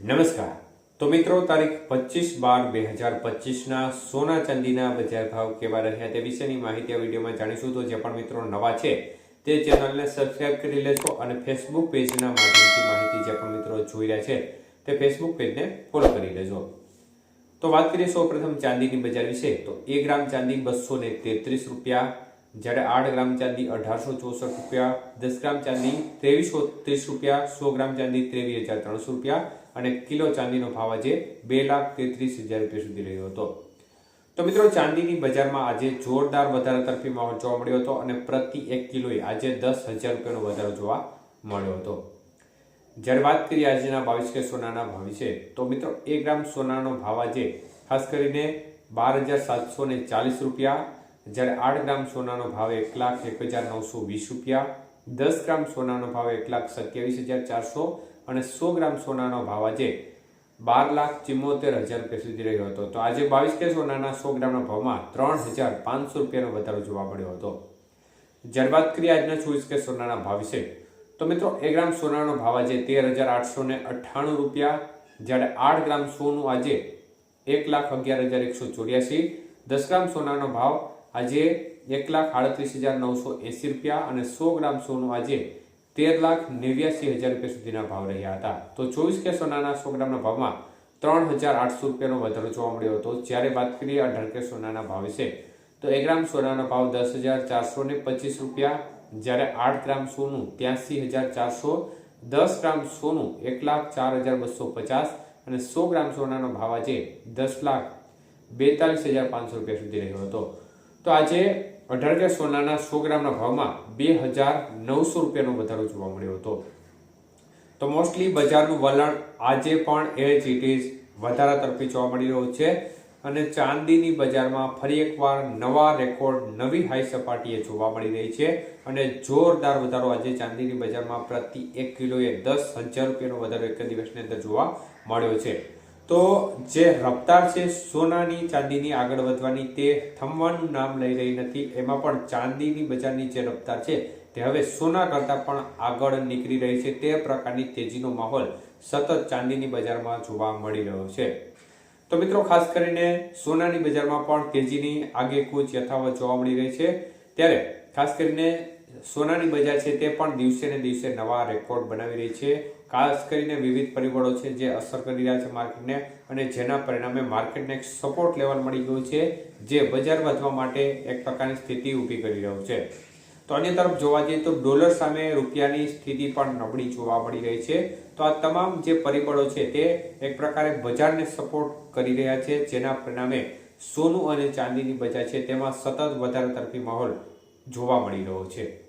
નમસ્કાર. તો મિત્રો, તારીખ પચીસ બાર બે હજાર પચીસના સોના ચાંદીના બજાર ભાવ કેવા રહ્યા તે વિશેની માહિતી આ વિડીયોમાં જાણીશું. તો જે પણ મિત્રો નવા છે, તે ચેનલને સબસ્ક્રાઇબ કરી લેજો અને ફેસબુક પેજના માધ્યમથી માહિતી જે પણ મિત્રો જોઈ રહ્યા છે, તે ફેસબુક પેજને ફોલો કરી લેજો. તો વાત કરીએ સૌ પ્રથમ ચાંદીની બજાર વિશે. તો એક ગ્રામ ચાંદી બસો તેત્રીસ રૂપિયા જ્યારે આઠ ગ્રામ ચાંદી અઢારસો ચોસઠ રૂપિયા, દસ ગ્રામ ચાંદી ત્રેવીસો ત્રીસ રૂપિયા, સો ગ્રામ ચાંદી ત્રેવીસ હજાર ત્રણસો રૂપિયા અને કિલો ચાંદીનો ભાવ આજે બે લાખ તેત્રીસ હજાર રૂપિયા સુધી રહ્યો હતો. તો મિત્રો, ચાંદીની બજારમાં આજે જોરદાર વધારા તરફી માહોલ જોવા મળ્યો હતો અને પ્રતિ એક કિલોએ આજે દસ હજાર રૂપિયાનો વધારો જોવા મળ્યો હતો. જ્યારે વાત કરીએ આજના બાવીસ કે સોનાના ભાવ વિશે, તો મિત્રો, એક ગ્રામ સોનાનો ભાવ આજે ખાસ કરીને બાર હજાર સાતસો ચાલીસ રૂપિયા જ્યારે આઠ ગ્રામ સોનાનો ભાવ એક લાખ એક હજાર નવસો વીસ રૂપિયા, દસ ગ્રામ સોનાનો ભાવ એક લાખ સત્યાવીસ હજાર ચારસો અને સો ગ્રામ સોનાનો ભાવ આજે બાર લાખ ચિમ્મોતેર હજાર રૂપિયા સુધી રહ્યો હતો. તો આજે બાવીસ કે સોનાના સો ગ્રામના ભાવમાં ત્રણ હજાર પાંચસો રૂપિયાનો વધારો જોવા મળ્યો હતો. જ્યારે વાત કરીએ આજના ચોવીસ કે સોનાના ભાવ વિશે, તો મિત્રો એક ગ્રામ સોનાનો ભાવ આજે તેર હજાર આઠસો ને અઠ્ઠાણું રૂપિયા, જ્યારે આઠ ગ્રામ સોનું આજે એક લાખ અગિયાર હજાર એકસો ચોર્યાસી, દસ ગ્રામ સોનાનો ભાવ આજે એક લાખ આડત્રીસ હજાર નવસો એંસી રૂપિયા અને સો ગ્રામ સોનું આજે તેર લાખ નેવ્યાસી હજાર રૂપિયા સુધીના ભાવ રહ્યા હતા. તો ચોવીસ કે સોનાના સો ગ્રામના ભાવમાં ત્રણ હજાર આઠસો રૂપિયાનો વધારો જોવા મળ્યો હતો. જ્યારે વાત કરીએ અઢાર કે સોનાના ભાવ વિશે, તો એક ગ્રામ સોનાનો ભાવ દસ હજાર ચારસો ને પચીસ રૂપિયા, જ્યારે આઠ ગ્રામ સોનું ત્યાસી હજાર ચારસો, દસ ગ્રામ સોનું એક લાખ ચાર હજાર બસો પચાસ અને સો ગ્રામ સોનાનો ભાવ આજે દસ લાખ બેતાલીસ હજાર પાંચસો રૂપિયા સુધી રહ્યો હતો. તો આજે અઢાર કે સોનાના સો ગ્રામના ભાવમાં બે હજાર નવસો રૂપિયાનો વધારો જોવા મળ્યો હતો. તો મોસ્ટલી બજારનું વલણ આજે પણ એજ ઇટ ઇઝ વધારા તરફી જોવા મળી રહ્યું છે અને ચાંદીની બજારમાં ફરી એકવાર નવા રેકોર્ડ, નવી હાઈ સપાટીએ જોવા મળી રહી છે અને જોરદાર વધારો આજે ચાંદીની બજારમાં પ્રતિ એક કિલોએ દસ હજાર રૂપિયાનો વધારો એક દિવસની અંદર જોવા મળ્યો છે. તો જે રફતાર છે સોનાની ચાંદીની આગળ વધવાની તે થમવાનું નામ લઈ રહી નથી. એમાં પણ ચાંદીની બજારની જે રફતાર છે તે હવે સોના કરતાં પણ આગળ નીકળી રહી છે. તે પ્રકારની તેજીનો માહોલ સતત ચાંદીની બજારમાં જોવા મળી રહ્યો છે. તો મિત્રો, ખાસ કરીને સોનાની બજારમાં પણ તેજીની આગેકૂચ યથાવત જોવા મળી રહી છે. ત્યારે ખાસ કરીને સોનાની બજાર છે તે પણ દિવસે ને દિવસે નવા રેકોર્ડ બનાવી રહી છે. ખાસ કરીને વિવિધ પરિબળો છે જે અસર કરી રહ્યા છે માર્કેટને અને જેના પરિણામે માર્કેટને એક સપોર્ટ લેવલ મળી ગયું છે જે બજાર વધવા માટે એક પ્રકારની સ્થિતિ ઊભી કરી રહ્યું છે. તો અન્ય તરફ જોવા જઈએ તો ડોલર સામે રૂપિયાની સ્થિતિ પણ નબળી જોવા મળી રહી છે. તો આ તમામ જે પરિબળો છે તે એક પ્રકારે બજારને સપોર્ટ કરી રહ્યા છે જેના પરિણામે સોનું અને ચાંદીની બજાર છે તેમાં સતત વધારા તરફી માહોલ જોવા મળી રહ્યો છે.